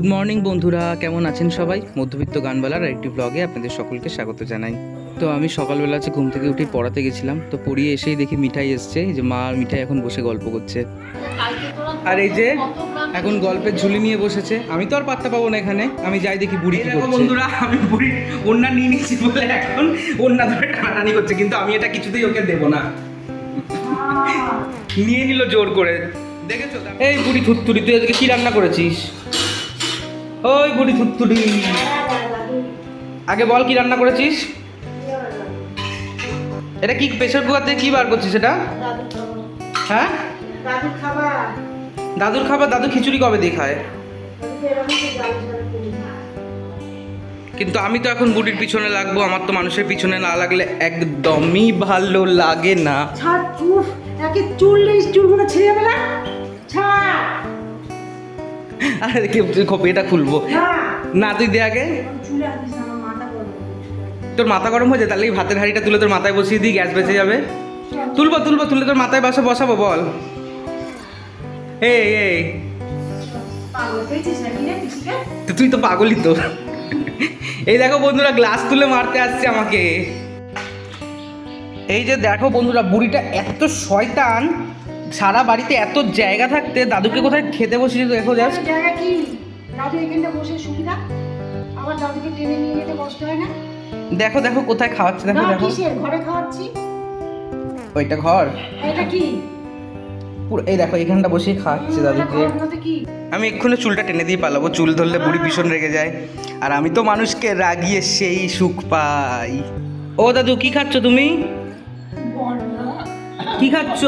Good morning বন্ধুরা। কেমন আছেন সবাই? মধ্যবিত্ত গানবেলার একটি ব্লগে আপনাদের সকলকে স্বাগত জানাই। তো আমি সকালবেলা আছে ঘুম থেকে উঠে পড়াতে গেছিলাম তো পড়িয়ে এসেই দেখি মিঠাই এসছে। এই যে মা আর মিঠাই এখন বসে গল্প করছে। আর এই যে এখন গল্পের ঝুলি নিয়ে বসেছে। আমি তো আর পাত্তা পাবো না এখানে। আমি যাই দেখি বুড়ি কি করছে। বন্ধুরা আমি বুড়ি ওন্না নিয়ে নিয়েছি বলে এখন ওন্না ধরে টানাটানি করছে। কিন্তু আমি এটা কিছুতেই ওকে দেবো না। নিয়ে নিল জোর করে। দেখেছ? এই বুড়ি থুত্তুরি তুই আজকে কি রান্না করেছিস? ওই বুড়ি থুত্তুরি আগে বল কি রান্না করেছিস? এটা কি প্রেশার কুকার দিয়ে কি বার করছিস এটা? হ্যাঁ? দাদুর খাবার। দাদু খিচুড়ি কবে দিয়ে খায়? কিন্তু আমি তো এখন বুড়ির পিছনে লাগবো, আমার তো মানুষের পিছনে না লাগলে একদমই ভালো লাগে না। ছাড় ছাড়। আরে কি খোপ এটা খুলবো? না। তুই দে আগে। তোর মাথা গরম হয়ে যায় তাহলে ভাতের হাঁড়িটা তুলে তোর মাথায় বসিয়ে দিই গ্যাস বেঁচে যাবে। তুলবো তুলবো তুলে তোর মাথায় বাসা বসাবো বল। এই এই তুই তো পাগলই তো। এই দেখো বন্ধুরা গ্লাস তুলে মারতে আসছে আমাকে। এই যে দেখো বন্ধুরা বুড়িটা এত শয়তান সারা বাড়িতে এত জায়গা থাকতে দাদুকে কোথায় খেতে বসেছে দেখো জাস্ট জায়গা কি? দাদু এখানটা বসে সুবিধা? আবার দাদুকে টেনে নিয়ে যেতে কষ্ট হয় না? দেখো দেখো কোথায় খাওয়াচ্ছে দেখো দেখো। ঘরে খাওয়াচ্ছি? ওইটা ঘর। এটা কি? পুরো এই দেখো এখানটা বসে খাওয়াচ্ছে দাদুকে। আমি এক্ষুনি চুলটা টেনে দিয়ে পালাবো। চুল ধরলে বুড়ি ভীষণ রেগে যায়। আর আমি তো মানুষকে রাগিয়ে সেই সুখ পাই। ও দাদু কি খাচ্ছ তুমি? কি খাচ্ছ?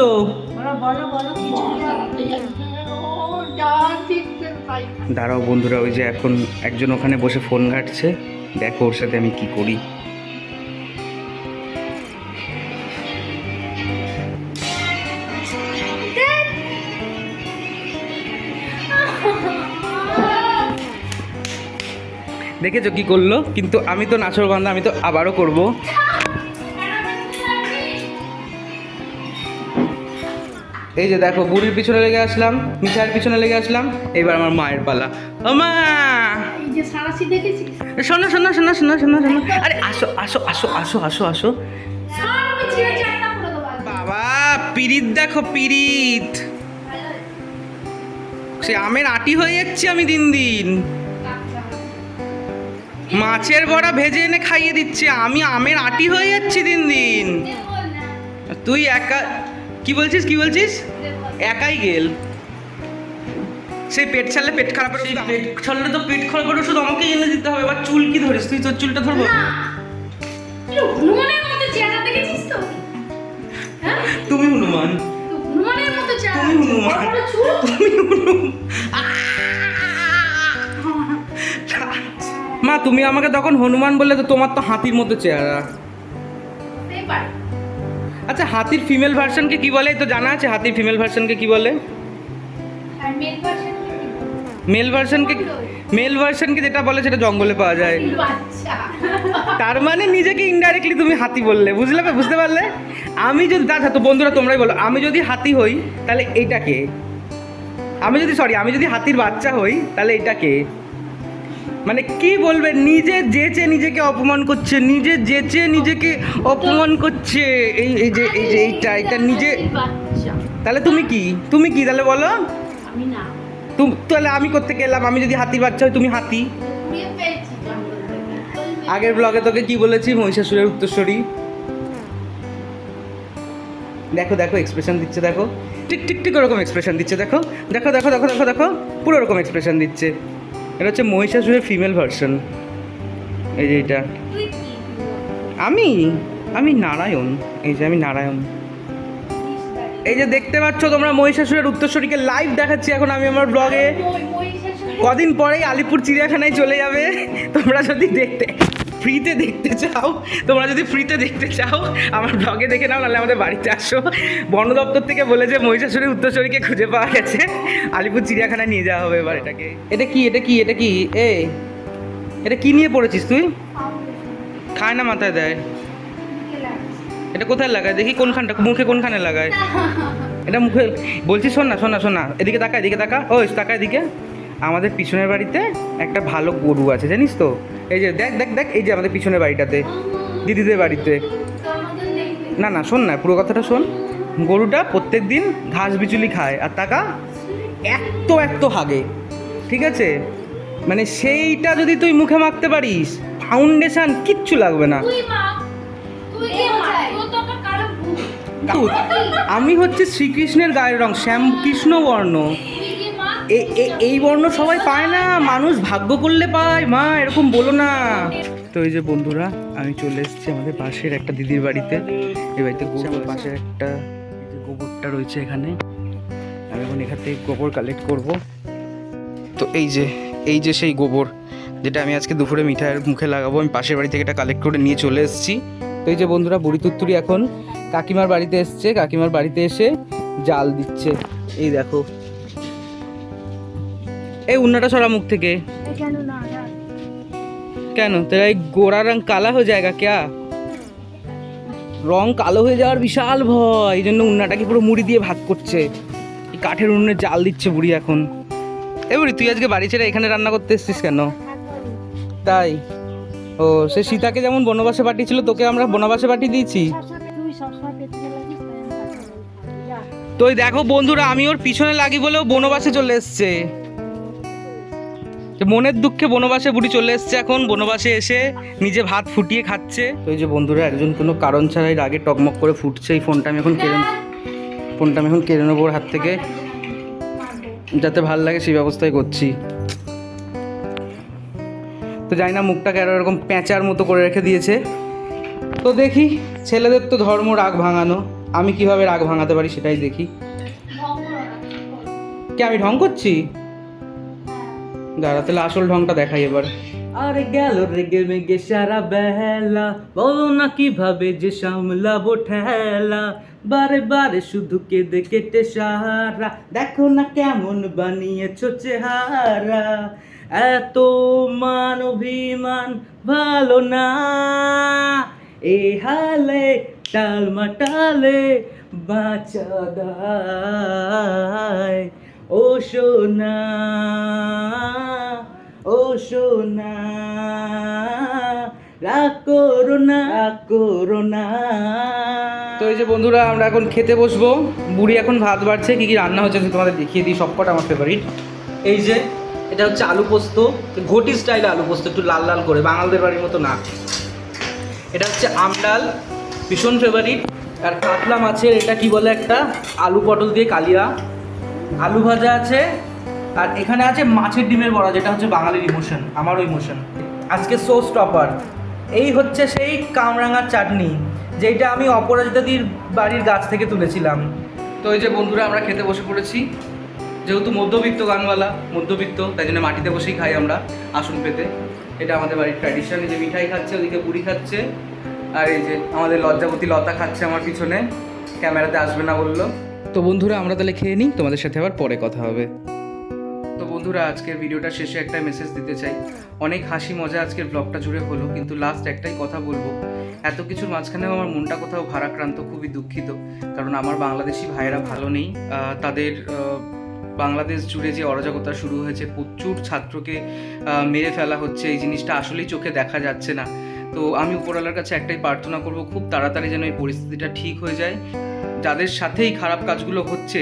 দাঁড়াও বন্ধুরা, ওই যে এখন একজন ওখানে বসে ফোন ঘাটছে। দেখো ওর সাথে আমি কি করি। দেখেছ কি করল? কিন্তু আমি তো নাচর বান্ধা আমি তো আবারও করব। এই যে দেখো বুড়ির পিছনে লেগে আসলাম মিঠাইয়ের পিছনে লেগে আসলাম এবার আমার মায়ের পালা। ও মা! শোনো শোনো শোনো শোনো শোনো শোনো। আরে আসো আসো আসো আসো আসো আসো। বাবা পিরিত দেখো পিরিত। সে আমের আটি হয়ে যাচ্ছে আমি দিন দিন। মাছের বড়া ভেজে এনে খাইয়ে দিচ্ছে আমি আমের আটি হয়ে যাচ্ছি দিন দিন। তুই একা কি বলছিস কি বলছিস? একাই গেল। সেই পেট ছাড়লে পেট খারাপের ওষুধ পেট ছাড়লে তো পেট খারাপের ওষুধ আমাকে এনে দিতে হবে। এবার চুল কি ধরিস? তুই তোর চুলটা ধরবো। কি হনুমানের মতো চেহারা দেখেছিস তো? হ্যাঁ? তুমি হনুমান। তো হনুমানের মতো চেহারা তুমি হনুমান। তুমি মা তুমি আমাকে তখন হনুমান বললে তো তোমার তো হাতির মতো চেহারা। আচ্ছা হাতির ফিমেল ভার্সনকে কি বলে? তো জানা আছে হাতির ফিমেল ভার্সনকে কি বলে? মেল ভার্সন মেল ভার্সনকে মেল ভার্সনকে যেটা বলে সেটা জঙ্গলে পাওয়া যায়। বাচ্চা তার মানে নিজেকে ইনডাইরেক্টলি তুমি হাতি বললে বুঝলে বুঝতে পারলে? আমি যদি তা তো বন্ধুরা তোমরাই বলো আমি যদি হাতি হই তাহলে এইটাকে আমি যদি সরি আমি যদি হাতির বাচ্চা হই তাহলে এটাকে মানে কি বলবে? নিজে যেচে নিজেকে অপমান করছে নিজে যেচে নিজেকে অপমান করছে। এই এই যে এই যে এইটা এটা নিজে তাহলে তুমি কি? তুমি কি তাহলে বলো? তাহলে আমি করতে গেলাম আমি যদি হাতির বাচ্চা হই তুমি হাতি। আগের ব্লগে তোকে কি বলেছি? মহিষাসুরের উত্তরস্বরী দেখো দেখো এক্সপ্রেশন দিচ্ছে দেখো। ঠিক ঠিক ঠিক ওরকম এক্সপ্রেশন দিচ্ছে দেখো। দেখো দেখো দেখো দেখো দেখো। পুরো ওরকম এক্সপ্রেশন দিচ্ছে। এটা হচ্ছে মহিষাসুরের ফিমেল ভার্সন এই যে এটা। আমি? আমি নারায়ণ। এই যে আমি নারায়ণ। এই যে দেখতে পাচ্ছ তোমরা মহিষাসুরের উত্তরস্বরীকে লাইভ দেখাচ্ছি এখন আমি আমার ব্লগে কদিন পরেই আলিপুর চিড়িয়াখানায় চলে যাবে। তোমরা যদি দেখতে ফ্রিতে দেখতে চাও, তোমরা যদি ফ্রিতে দেখতে চাও, আমার ব্লগে দেখে নাও, নাহলে আমাদের বাড়িতে আসো। বন দপ্তর থেকে বলে যে মহিষাসুরের উত্তরসূরিকে খুঁজে পাওয়া গেছে। আলিপুর চিড়িয়াখানায় নিয়ে যাওয়া হবে এবার এটাকে। এটা কি এটা কি এটা কি? এ, এটা কি নিয়ে পড়েছিস তুই? খায় না মাথায় দেয়। এটা কোথায় লাগায়? দেখি কোনখানটা, মুখে কোনখানে লাগায়। এটা মুখে, বলছি শোন না শোন না শোন না। এদিকে তাকা এদিকে তাকা। ওই তাকা এদিকে। আমাদের পিছনের বাড়িতে একটা ভালো গরু আছে জানিস তো? এই যে দেখ দেখ দেখ এই যে আমাদের পিছনের বাড়িটাতে দিদিদের বাড়িতে। না না শোন না পুরো কথাটা শোন। গরুটা প্রত্যেক দিন ঘাস বিচুলি খায় আর টাকা এত এত হাগে ঠিক আছে? মানে সেইটা যদি তুই মুখে মাখতে পারিস ফাউন্ডেশন কিচ্ছু লাগবে না। আমি হচ্ছে শ্রীকৃষ্ণের গায়ের রং শ্যাম কৃষ্ণ বর্ণ। এই বর্ণ সবাই পায় না। মানুষ ভাগ্য করলে পায়। মা এরকম বলো না। তো এই যে বন্ধুরা আমি চলে এসেছি আমাদের পাশের একটা দিদির বাড়িতে। এই বাড়িতে আমার পাশের একটা যে গোবরটা রয়েছে এখানে। আমি এখন এখান থেকে গোবর কালেক্ট করব। তো এই যে এই যে সেই গোবর যেটা আমি আজকে দুপুরে মিঠাইয়ের মুখে লাগাবো আমি পাশের বাড়ি থেকে এটা কালেক্ট করে নিয়ে চলে এসেছি। তো এই যে বন্ধুরা বুড়ি তুত্তুরি এখন কাকিমার বাড়িতে এসছে। কাকিমার বাড়িতে এসে জাল দিচ্ছে। এই দেখো এই উন্নাটা সরা মুখ থেকে। কেন? তেরা এই গোড়া রং কালা হয়ে যায়গা ক্যা? রং কালো হয়ে যাওয়ার বিশাল ভয়। এই জন্য উন্নাটাকে পুরো মুড়ি দিয়ে ভাগ করছে। এই কাঠের উনুনে জাল দিচ্ছে বুড়ি এখন। এ বুড়ি তুই আজকে বাড়ি ছেড়ে এখানে রান্না করতে এসছিস কেন? তাই? ও সে সীতাকে যেমন বনবাসে পাঠিয়েছিল তোকে আমরা বনবাসে পাঠিয়ে দিয়েছি। তো দেখো বন্ধুরা আমি ওর পিছনে লাগি বলেও বনবাসে চলে এসছে। মনের দুঃখে বনবাসে বুড়ি চলে এসছে এখন। বনবাসে এসে নিজে ভাত ফুটিয়ে খাচ্ছে। তো এই যে বন্ধুরা, একজন কোনো কারণ ছাড়াই রাগে টকমক করে ফুটছে। এই ফোনটা আমি এখন কেড়ে ফোনটা আমি এখন কেড়ে নেব হাত থেকে। যাতে ভালো লাগে সেই ব্যবস্থাই করছি। তো জানি না মুখটাকে আরও এরকম প্যাঁচার মতো করে রেখে দিয়েছে। তো দেখি, ছেলেদের তো ধর্ম রাগ ভাঙানো। আমি কীভাবে রাগ ভাঙাতে পারি সেটাই দেখি। কে, আমি ঢং করছি? দাঁড়া, তাহলে আসল ঢংটা দেখাই এবার। আরে গেল রেগে মেগে সারা বেলা। বলো না কীভাবে যে সামলাবো ঠেলা। বারে বারে শুধু কেঁদে কেটে সারা দেখো না কেমন বানিয়েছো চেহারা। এত মান, অভিমান, ভালো না। এ হালে টাল মাটালে বাঁচা দায়। ও সোনা ও সোনা, রাগ করো না তো এই যে বন্ধুরা, আমরা এখন খেতে বসবো। বুড়ি এখন ভাত বাড়ছে, কি কি রান্না হচ্ছে তোমাদের দেখিয়ে দিই, সবকটা আমার ফেভারিট এই যে, এটা হচ্ছে আলু পোস্ত ঘটি স্টাইল আলু পোস্ত, একটু লাল লাল করে, বাঙালদের বাড়ির মতো না। এটা হচ্ছে আমডাল ভীষণ ফেভারিট আর কাতলা মাছের এটা কি বলে একটা? আলু পটল দিয়ে কালিয়া। আলু ভাজা আছে, আর এখানে আছে মাছের ডিমের বড়া, যেটা হচ্ছে বাঙালির ইমোশন আমারও ইমোশন আজকে সো স্টপার এই হচ্ছে সেই কামরাঙার চাটনি যেটা আমি অপরাজিতাদির বাড়ির গাছ থেকে তুলেছিলাম। তো এই যে বন্ধুরা, আমরা খেতে বসে পড়েছি। যেহেতু মধ্যবিত্ত গানওয়ালা, মধ্যবিত্ত, তাই জন্য মাটিতে বসেই খাই আমরা আসন পেতে। এটা আমাদের বাড়ির ট্র্যাডিশন যে মিঠাই খাচ্ছে, ওদিকে বুড়ি খাচ্ছে। আর এই যে আমাদের লজ্জাপতি লতা খাচ্ছে আমার পিছনে। ক্যামেরাতে আসবে না বলল। তো বন্ধুরা, আমরা তাহলে খেয়ে নিই। তোমাদের সাথে আবার পরে কথা হবে। তো বন্ধুরা, আজকের ভিডিওটা শেষে একটা মেসেজ দিতে চাই। অনেক হাসি মজা আজকের ব্লগটা জুড়ে হলো, কিন্তু লাস্ট একটাই কথা বলব। এত কিছুর মাঝখানেও আমার মনটা কোথাও ভারাক্রান্ত, খুবই দুঃখিত। কারণ আমার বাংলাদেশি ভাইয়েরা ভালো নেই। তাদের বাংলাদেশ জুড়ে যে অরাজকতা শুরু হয়েছে, প্রচুর ছাত্রকে মেরে ফেলা হচ্ছে। এই জিনিসটা আসলেই চোখে দেখা যাচ্ছে না। তো আমি উপরওয়ালার কাছে একটাই প্রার্থনা করব, খুব তাড়াতাড়ি যেন এই পরিস্থিতিটা ঠিক হয়ে যায়। যাদের সাথেই খারাপ কাজগুলো হচ্ছে,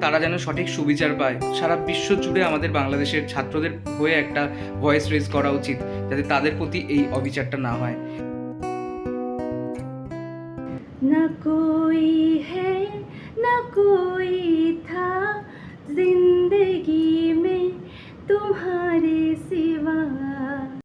তারা যেন সঠিক সুবিচার পায়। সারা বিশ্ব জুড়ে আমাদের বাংলাদেশের ছাত্রদের হয়ে একটা ভয়েস রেজ করা উচিত, যাতে তাদের প্রতি এই অবিচারটা না হয়। না কই হে, না কই থা, জিন্দেগি में तुम्हारे सिवा